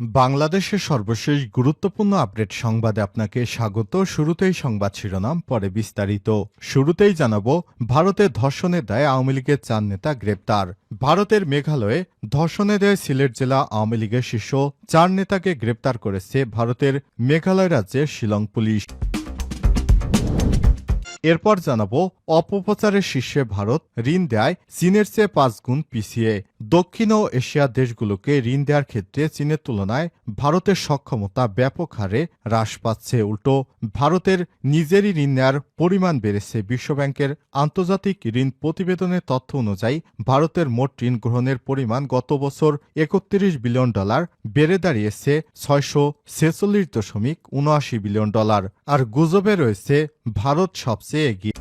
বাংলাদেশের সর্বশেষ গুরুত্বপূর্ণ আপডেট সংবাদে আপনাকে স্বাগত। শুরুতেই সংবাদ শিরোনাম, পরে বিস্তারিত। শুরুতেই জানাব, ভারতে ধর্ষণের দায়ে আওয়ামী লীগের চার নেতা গ্রেপ্তার। ভারতের মেঘালয়ে ধর্ষণে দেয় সিলেট জেলা আওয়ামী লীগের শীর্ষ চার নেতাকে গ্রেপ্তার করেছে ভারতের মেঘালয় রাজ্যের শিলং পুলিশ। এরপর জানাব অপপ্রচারের শীর্ষে ভারত ঋণ দেয়, চীনের চেয়ে পাঁচ গুণ পিছিয়ে দক্ষিণ ও এশিয়ার দেশগুলোকে ঋণ দেওয়ার ক্ষেত্রে চীনের তুলনায় ভারতের সক্ষমতা ব্যাপক হারে হ্রাস পাচ্ছে। উল্টো, ভারতের নিজেরই ঋণ নেওয়ার পরিমাণ বেড়েছে। বিশ্বব্যাংকের আন্তর্জাতিক ঋণ প্রতিবেদনের তথ্য অনুযায়ী, ভারতের মোট ঋণ গ্রহণের পরিমাণ গত বছর একত্রিশ বিলিয়ন ডলার বেড়ে দাঁড়িয়েছে ছয়শো ছেচল্লিশ দশমিক উনআশি বিলিয়ন ডলার। আর গুজবে রয়েছে, ভারত সবচেয়ে এগিয়ে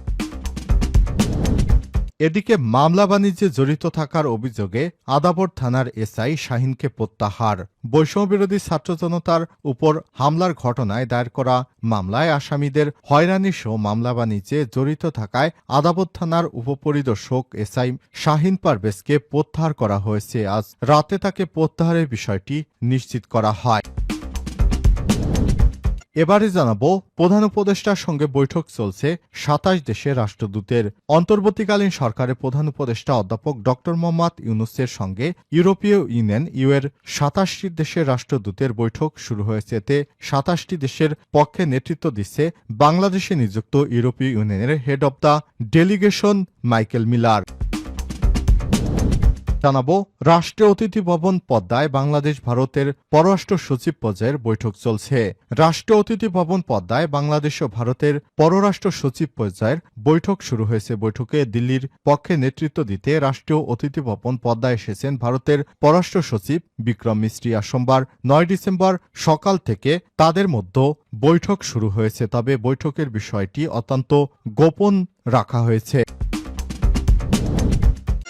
এদিকে মামলা বাণিজ্যে জড়িত থাকার অভিযোগে আদাবর থানার এসআই শাহিনকে প্রত্যাহার। বৈষম্যবিরোধী ছাত্র জনতার উপর হামলার ঘটনায় দায়ের করা মামলায় আসামিদের হয়রানি সহ মামলা বাণিজ্যে জড়িত থাকায় আদাবর থানার উপপরিদর্শক এসআই শাহিন পারভেজকে প্রত্যাহার করা হয়েছে। আজ রাতে তাকে প্রত্যাহারের বিষয়টি নিশ্চিত করা হয়। এবারে জানাব প্রধান উপদেষ্টার সঙ্গে বৈঠক চলছে সাতাশ দেশের রাষ্ট্রদূতের। অন্তর্বর্তীকালীন সরকারের প্রধান উপদেষ্টা অধ্যাপক ড মোহাম্মদ ইউনুসের সঙ্গে ইউরোপীয় ইউনিয়ন ইউএর সাতাশটি দেশের রাষ্ট্রদূতের বৈঠক শুরু হয়েছে। এতে সাতাশটি দেশের পক্ষে নেতৃত্ব দিচ্ছে বাংলাদেশে নিযুক্ত ইউরোপীয় ইউনিয়নের head of the delegation Michael Miller জানাব, রাষ্ট্রীয় অতিথি ভবন পদ্মায় বাংলাদেশ ভারতের পররাষ্ট্র সচিব পর্যায়ের বৈঠক চলছে। রাষ্ট্রীয় অতিথি ভবন পদ্মায় বাংলাদেশ ও ভারতের পররাষ্ট্র সচিব পর্যায়ের বৈঠক শুরু হয়েছে। বৈঠকে দিল্লির পক্ষে নেতৃত্ব দিতে রাষ্ট্রীয় অতিথি ভবন পদ্মায় এসেছেন ভারতের পররাষ্ট্র সচিব বিক্রম মিস্ত্রি। আর সোমবার, নয় ডিসেম্বর সকাল থেকে তাদের মধ্যে বৈঠক শুরু হয়েছে। তবে বৈঠকের বিষয়টি অত্যন্ত গোপন রাখা হয়েছে।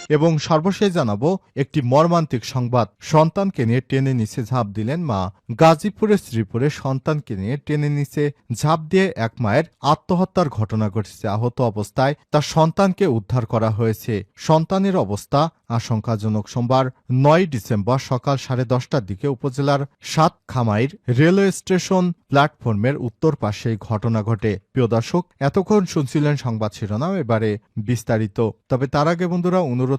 এবং সর্বশেষ জানাব একটি মর্মান্তিক সংবাদ। সন্তানকে নিয়ে টেনে নিচে ঝাঁপ দিলেন মা। গাজীপুরের শ্রীপুরে সন্তানকে নিয়ে টেনে নিচে ঝাঁপ দিয়ে এক মায়ের আত্মহত্যার ঘটনা ঘটেছে। আহত অবস্থায় তার সন্তানকে উদ্ধার করা হয়েছে। সন্তানের অবস্থা আশঙ্কাজনক। সোমবার নয় ডিসেম্বর সকাল সাড়ে দশটার দিকে উপজেলার সাত খামাইর রেলওয়ে স্টেশন প্ল্যাটফর্মের উত্তর পাশে ঘটনা ঘটে। প্রিয় দর্শক, এতক্ষণ শুনছিলেন সংবাদ শিরোনাম, এবারে বিস্তারিত। তবে তার আগে বন্ধুরা, অনুরোধ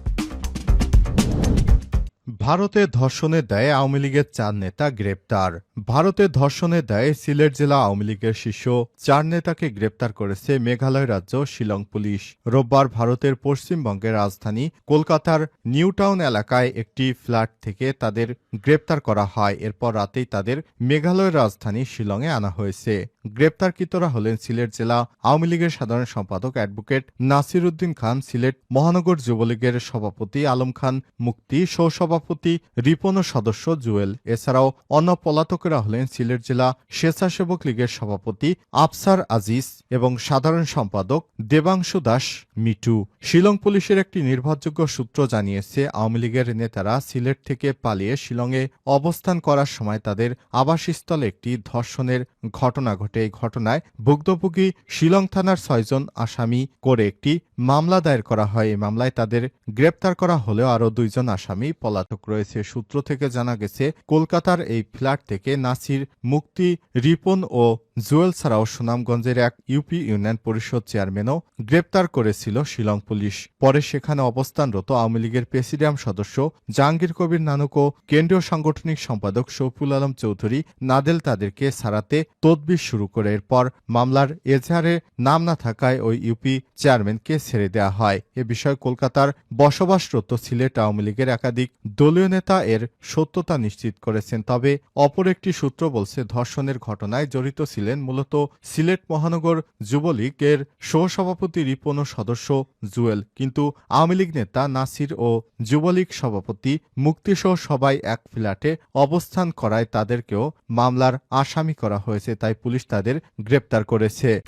ভারতে ধর্ষণের দায়ে আওয়ামী লীগের চার নেতা গ্রেপ্তার। ভারতে ধর্ষণের দায়ে সিলেট জেলা আওয়ামী লীগের শীর্ষ চার নেতাকে গ্রেপ্তার করেছে মেঘালয় রাজ্য শিলং পুলিশ। রোববার ভারতের পশ্চিমবঙ্গের রাজধানী কলকাতার নিউ টাউন এলাকায় একটি ফ্ল্যাট থেকে তাদের গ্রেপ্তার করা হয়। এরপর রাতেই তাদের মেঘালয়ের রাজধানী শিলংয়ে আনা হয়েছে। গ্রেপ্তারকৃতরা হলেন সিলেট জেলা আওয়ামী লীগের সাধারণ সম্পাদক অ্যাডভোকেট নাসির উদ্দিন খান, সিলেট মহানগর যুবলীগের সভাপতি আলম খান, মুক্তি, সহসভাপতি রিপন ও সদস্য জুয়েল। এছাড়াও অন্য পলাতকেরা হলেন সিলেট জেলা স্বেচ্ছাসেবক লীগের সভাপতি আফসার আজিজ এবং সাধারণ সম্পাদক দেবাংশু দাস মিটু। শিলং পুলিশের একটি নির্ভরযোগ্য সূত্র জানিয়েছে, আওয়ামী লীগের নেতারা সিলেট থেকে পালিয়ে শিলংয়ে অবস্থান করার সময় তাদের আবাসস্থলে একটি ধর্ষণের ঘটনা ঘটে। এই ঘটনায় ভুক্তভোগী শিলং থানার ছয়জন আসামি করে একটি মামলা দায়ের করা হয়। এই মামলায় তাদের গ্রেপ্তার করা হলেও আরও দুইজন আসামি পলাতক রয়েছে। সূত্র থেকে জানা গেছে কলকাতার এই ফ্ল্যাট থেকে নাসির মুক্তি রিপন ও জুয়েল ছাড়াও সুনামগঞ্জের এক ইউপি ইউনিয়ন পরিষদ চেয়ারম্যানও গ্রেপ্তার করেছিল শিলং পুলিশ। পরে সেখানে অবস্থানরত আওয়ামী লীগের প্রেসিডিয়াম সদস্য জাহাঙ্গীর কবির নানক ও কেন্দ্রীয় সাংগঠনিক সম্পাদক শফিউল আলম চৌধুরী নাদেল তাদেরকে সারাতে তদবির শুরু করে। এরপর মামলার এজাহারে নাম না থাকায় ওই ইউপি চেয়ারম্যানকে ছেড়ে দেওয়া হয়। এ বিষয়ে কলকাতার বসবাসরত সিলেট আওয়ামী লীগের একাধিক দলীয় নেতা এর সত্যতা নিশ্চিত করেছেন। তবে অপর একটি সূত্র বলছে, ধর্ষণের ঘটনায় জড়িত ছিলেন মূলত সিলেট মহানগর যুবলীগের সহসভাপতি রিপন সদস্য জুয়েল। কিন্তু আওয়ামী লীগ নেতা নাসির ও যুবলীগ সভাপতি মুক্তিসহ সবাই এক ফ্ল্যাটে অবস্থান করায় তাদেরকেও মামলার আসামি করা হয়েছে, তাই পুলিশ তাদের গ্রেপ্তার করেছে।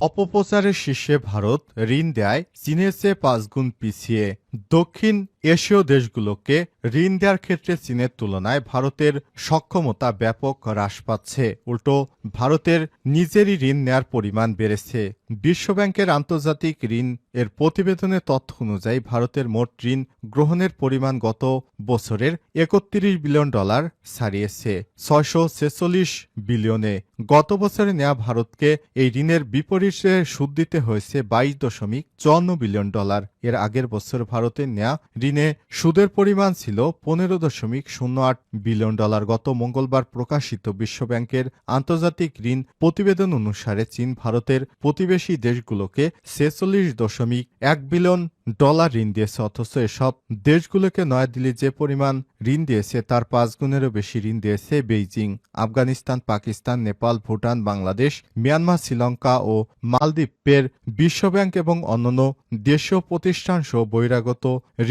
অপপ্রচারের শীর্ষে ভারত ঋণ দেয়, চীনের চেয়ে পাঁচগুণ পিছিয়ে। দক্ষিণ এশীয় দেশগুলোকে ঋণ দেওয়ার ক্ষেত্রে চীনের তুলনায় ভারতের সক্ষমতা ব্যাপক হ্রাস পাচ্ছে। উল্টো, ভারতের নিজেরই ঋণ নেয়ার পরিমাণ বেড়েছে। বিশ্বব্যাংকের আন্তর্জাতিক ঋণ এর প্রতিবেদনের তথ্য অনুযায়ী ভারতের মোট ঋণ গ্রহণের পরিমাণ গত বছরের একত্রিশ বিলিয়ন ডলার ছাড়িয়েছে, ছয়শো ছেচল্লিশ বিলিয়নে। গত বছরে নেওয়া ভারতকে এই ঋণের বিপরীতে সুদ দিতে হয়েছে বাইশ দশমিক চুয়ান্ন বিলিয়ন ডলার। এর আগের বছর ভারতের নেয়া ঋণে সুদের পরিমাণ ছিল পনেরো দশমিক শূন্য আট বিলিয়ন ডলার গত মঙ্গলবার প্রকাশিত বিশ্বব্যাংকের আন্তর্জাতিক ঋণ প্রতিবেদন অনুসারে চীন ভারতের প্রতিবেশী দেশগুলোকে ছেচল্লিশ দশমিক এক বিলিয়ন ডলার ঋণ দিয়েছে, অথচ এসব দেশগুলোকে নয়াদিল্লি যে পরিমাণ ঋণ দিয়েছে, তার পাঁচ গুণেরও বেশি ঋণ দিয়েছে বেইজিং, আফগানিস্তান, পাকিস্তান, নেপাল, ভুটান, বাংলাদেশ, মিয়ানমার, শ্রীলঙ্কা ও মালদ্বীপের বিশ্বব্যাংক এবং অন্যান্য দেশীয় প্রতিষ্ঠান সহ বহিরাগত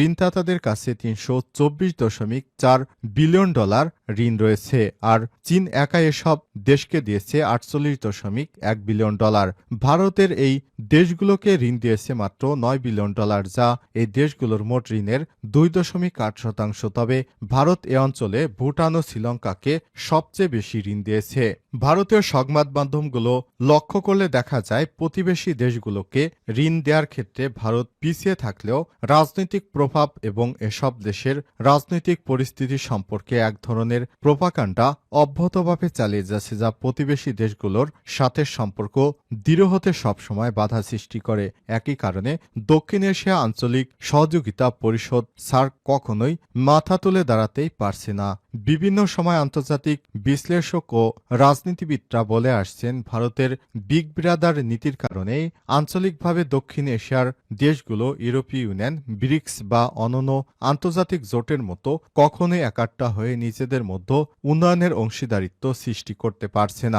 ঋণদাতাদের কাছে তিনশো চব্বিশ দশমিক চার বিলিয়ন ডলার ঋণ রয়েছে, আর চীন একা এসব দেশকে দিয়েছে আটচল্লিশ দশমিক এক বিলিয়ন ডলার। ভারতের এই দেশগুলোকে ঋণ দিয়েছে মাত্র নয় বিলিয়ন ডলার। যা এই দেশগুলোর মোট ঋণের দুই দশমিক আট শতাংশ। তবে ভারত এ অঞ্চলে ভুটান ও শ্রীলঙ্কাকে সবচেয়ে বেশি ঋণ দিয়েছে। ভারতীয় সংবাদ মাধ্যমগুলো লক্ষ্য করলে দেখা যায়, প্রতিবেশী দেশগুলোকে ঋণ দেওয়ার ক্ষেত্রে ভারত পিছিয়ে থাকলেও রাজনৈতিক প্রভাব এবং এসব দেশের রাজনৈতিক পরিস্থিতি সম্পর্কে এক ধরনের প্রোপাকাণ্ডা অব্যাহতভাবে চালিয়ে যাচ্ছে, যা প্রতিবেশী দেশগুলোর সাথে সম্পর্ক দৃঢ় হতে সবসময় বাধা সৃষ্টি করে। একই কারণে দক্ষিণ এশিয়া আঞ্চলিক সহযোগিতা পরিষদ সার্ক কখনোই মাথা তুলে দাঁড়াতেই পারছে না। বিভিন্ন সময় আন্তর্জাতিক বিশ্লেষক ও রাজনীতিবিদরা বলে আসছেন, ভারতের বিগ ব্রাদার নীতির কারণে আঞ্চলিকভাবে দক্ষিণ এশিয়ার দেশগুলো ইউরোপীয় ইউনিয়ন, ব্রিক্স বা অনন্য আন্তর্জাতিক জোটের মতো কখনোই একাট্টা হয়ে নিজেদের মধ্যে উন্নয়নের অংশীদারিত্ব সৃষ্টি করতে পারছে না।